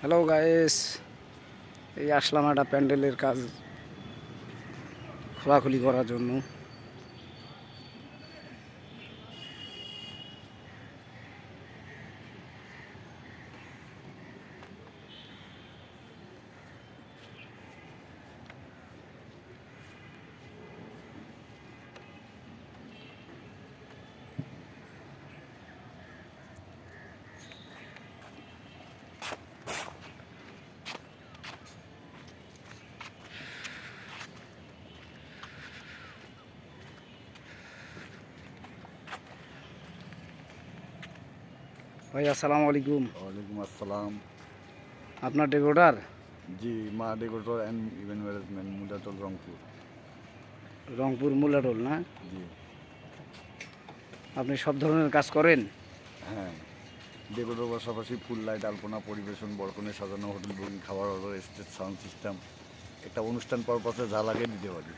Hello guys এই আসলাম একটা প্যান্ডেলের কাজ খোলাখুলি করার জন্য। ভাই আসসালামু আলাইকুম। ওয়ালাইকুম আসসালাম। আপনার ডেকোডার জি Maa decorator and event management মুদাটল Rangpur. Rangpur Muladol না? জি। আপনি সব ধরনের কাজ করেন? হ্যাঁ। ডেকোরেটর পাশাপাশি ফুল লাইট আলপনা পরিবেশন বরকনে সাজানো হোটেল বুকিং খাবার অর্ডার স্টেজ সাউন্ড সিস্টেম একটা অনুষ্ঠান পারপাসে যা লাগে দিতে পারি।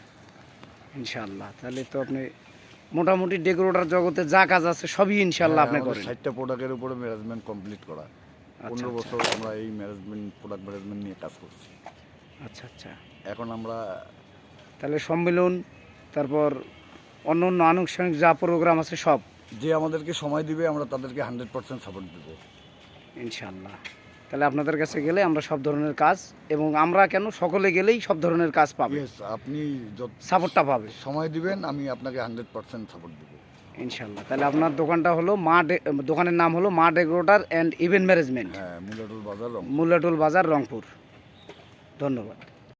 ইনশাল্লাহ তাহলে তো আপনি মোটামুটি ডেকোরেটর জগতে যা কাজ আছে সবই ইনশাল্লাহ আপনি করেন। ষাটটা প্রোডাক্টের উপরে ম্যানেজমেন্ট কমপ্লিট করা। পনেরো আচ্ছা। বছর আমরা এই ম্যানেজমেন্ট প্রোডাক্ট ম্যানেজমেন্ট নিয়ে কাজ করছি। আচ্ছা আচ্ছা। এখন আমরা তাহলে সম্মেলন তারপর অন্য অন্য আনুষ্ঠানিক যা প্রোগ্রাম আছে সব? যে আমাদেরকে সময় দিবে আমরা তাদেরকে হান্ড্রেড পার্সেন্ট সাপোর্ট দেবো। ইনশাল্লাহ তাহলে আপনাদের কাছে গেলে আমরা সব ধরনের কাজ এবং আমরা কেন সকলে গেলেই সব ধরনের কাজ পাবো। আপনি যত সাপোর্টটা পাবে। সময় দিবেন আমি আপনাকে হান্ড্রেড পার্সেন্ট সাপোর্ট দেবো। ইনশাল্লাহ তাহলে আপনার দোকানটা হলো মা দোকানের নাম হলো মা ডেকোরেটার অ্যান্ড ইভেন্ট ম্যানেজমেন্ট। হ্যাঁ মুলাটুল বাজার মুল্লাটুল বাজার রংপুর। ধন্যবাদ।